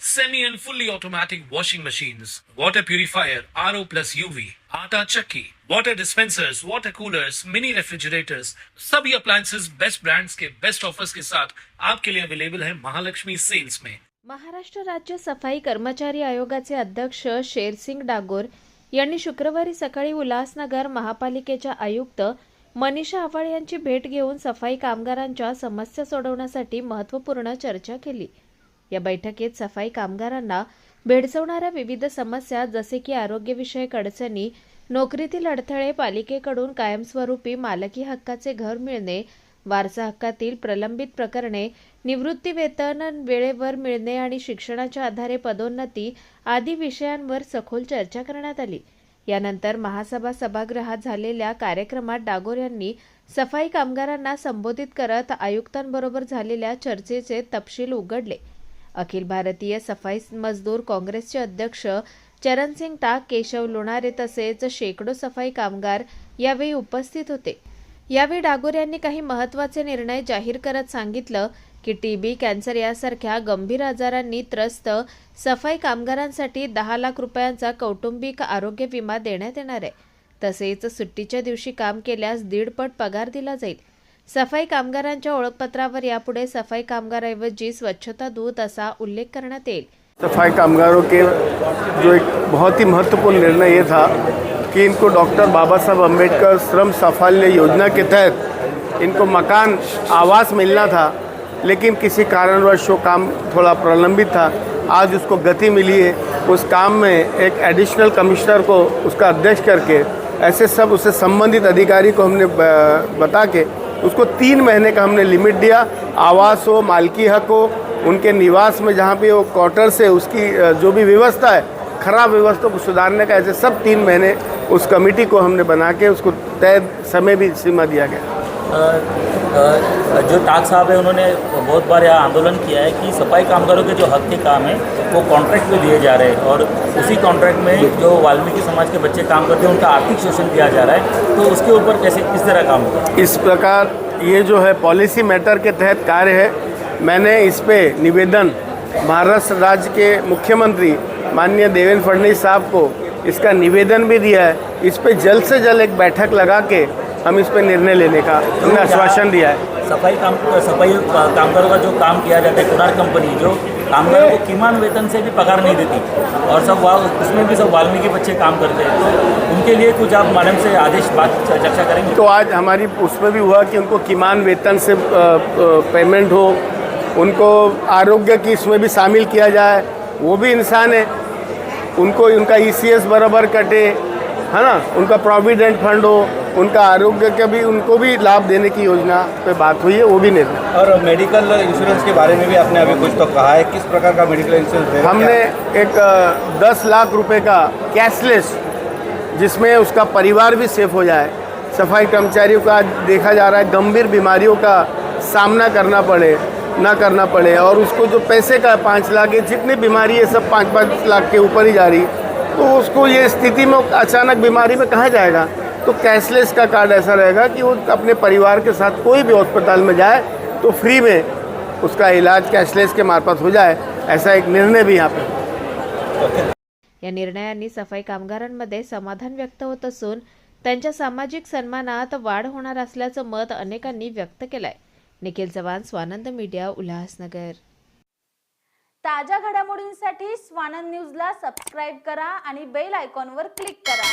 semi and fully automatic washing machines, water purifier, RO plus UV, आटा चक्की, water dispensers, water coolers, mini refrigerators, सभी appliances best brands के best offers के साथ आपके लिए अवेलेबल है महालक्ष्मी सेल्स में महाराष्ट्र राज्य सफाई कर्मचारी आयोगाचे अध्यक्ष शेरसिंग डागोर यांनी शुक्रवारी सकाळी उल्हासनगर महापालिकेच्या आयुक्त मनीषा आव्हाड यांची भेट घेऊन सफाई कामगारांच्या समस्या सोडवण्यासाठी महत्त्वपूर्ण चर्चा केली. या बैठकीत सफाई कामगारांना भेडसवणाऱ्या विविध समस्या जसे की आरोग्यविषयक अडचणी नोकरीतील अडथळे पालिकेकडून कायमस्वरूपी मालकी हक्काचे घर मिळणे वारसा हक्कातील प्रलंबित प्रकरणे निवृत्ती वेतन वेळेवर मिळणे आणि शिक्षणाच्या आधारे पदोन्नती आदी विषयांवर सखोल चर्चा करण्यात आली. यानंतर महासभा सभागृहात झालेल्या कार्यक्रमात डागोर यांनी सफाई कामगारांना संबोधित करत आयुक्तांबरोबर झालेल्या चर्चेचे तपशील उघडले. अखिल भारतीय सफाई मजदूर काँग्रेसचे अध्यक्ष चरणसिंग टाक केशव लोणारे तसेच शेकडो सफाई कामगार यावेळी उपस्थित होते. यावेळी डागोर यांनी काही महत्त्वाचे निर्णय जाहीर करत सांगितलं की टीबी कॅन्सर यासारख्या गंभीर आजारांनी त्रस्त सफाई कामगारांसाठी दहा लाख रुपयांचा कौटुंबिक आरोग्य विमा देण्यात येणार आहे. तसेच सुट्टीच्या दिवशी काम केल्यास दीडपट पगार दिला जाईल. सफाई कामगारांच्या ओळखपत्रावर यापुढे सफाई कामगाराऐवजी स्वच्छता दूत असा उल्लेख करण्यात येईल. सफाई कामगारों के जो एक बहुत ही महत्त्वपूर्ण निर्णय ये था कि इनको डॉक्टर बाबा साहब अम्बेडकर श्रम साफल्य योजना के तहत इनको मकान आवास मिलना था लेकिन किसी कारणवश वो काम थोड़ा प्रलंबित था। आज उसको गति मिली है। उस काम में एक एडिशनल कमिश्नर को उसका अध्यक्ष करके ऐसे सब उससे संबंधित अधिकारी को हमने बता के उसको तीन महीने का हमने लिमिट दिया। आवास हो, मालकी हक हो, उनके निवास में जहाँ भी वो क्वार्टर से उसकी जो भी व्यवस्था है, खराब व्यवस्था को सुधारने का ऐसे सब तीन महीने उस कमेटी को हमने बना के उसको तय समय भी सीमा दिया गया। जो टाक साहब है, उन्होंने बहुत बार यहाँ आंदोलन किया है कि सफ़ाई कामगारों के जो हक के काम है, वो कॉन्ट्रैक्ट में दिए जा रहे हैं और उसी कॉन्ट्रैक्ट में जो वाल्मीकि समाज के बच्चे काम करते हैं, उनका आर्थिक शोषण किया जा रहा है। तो उसके ऊपर कैसे, किस तरह काम होगा? इस प्रकार ये जो है पॉलिसी मैटर के तहत कार्य है। मैंने इस पर निवेदन महाराष्ट्र राज्य के मुख्यमंत्री माननीय देवेंद्र फडणवीस साहब को इसका निवेदन भी दिया है। इस पर जल्द से जल्द एक बैठक लगा के हम इस पर निर्णय लेने का हमने आश्वासन दिया है। सफ़ाई काम सफ़ाई कामगारों का जो काम किया जाता है कुनार कंपनी जो कामगारों को किमान वेतन से भी पगार नहीं देती और सब उसमें भी सब वाल्मीकि बच्चे काम करते हैं तो उनके लिए कुछ आप मैडम से आदेश बात चर्चा करेंगे? तो आज हमारी उसमें भी हुआ कि उनको किमान वेतन से पेमेंट हो उनको आरोग्य की इसमें भी शामिल किया जाए वो भी इंसान है उनको उनका ई बराबर कटे है ना उनका प्रोविडेंट फंड हो उनका आरोग्य के भी उनको भी लाभ देने की योजना पे बात हुई है वो भी निर्णय। और मेडिकल इंश्योरेंस के बारे में भी आपने अभी कुछ तो कहा है किस प्रकार का मेडिकल इंश्योरेंस हमने एक दस लाख रुपए का कैशलेस जिसमें उसका परिवार भी सेफ़ हो जाए सफ़ाई कर्मचारियों का देखा जा रहा है गंभीर बीमारियों का सामना करना पड़े ना करना पड़े और उसको जो पैसे का पाँच लाख ये जितनी बीमारी है सब पाँच पाँच लाख के ऊपर ही जा रही तो उसको ये स्थिति में अचानक बीमारी में कहाँ जाएगा? तो कैशलेस का कार्ड ऐसा रहेगा कि वो अपने परिवार के साथ कोई भी अस्पताल में जाए तो फ्री में उसका इलाज कैशलेस के मार्फत हो जाए ऐसा एक निर्णय भी यहाँ पे या निर्णयांनी सफाई कामगारांमध्ये समाधान व्यक्त होत असून त्यांच्या सामाजिक सन्मानात वाढ होणार असल्याचं मत अनेकांनी व्यक्त केलंय. निखिल चव्हाण स्वानंद मीडिया उल्हासनगर. ताज्या घडामोडींसाठी स्वानंद न्यूजला सबस्क्राईब करा आणि बेल आयकॉनवर क्लिक करा.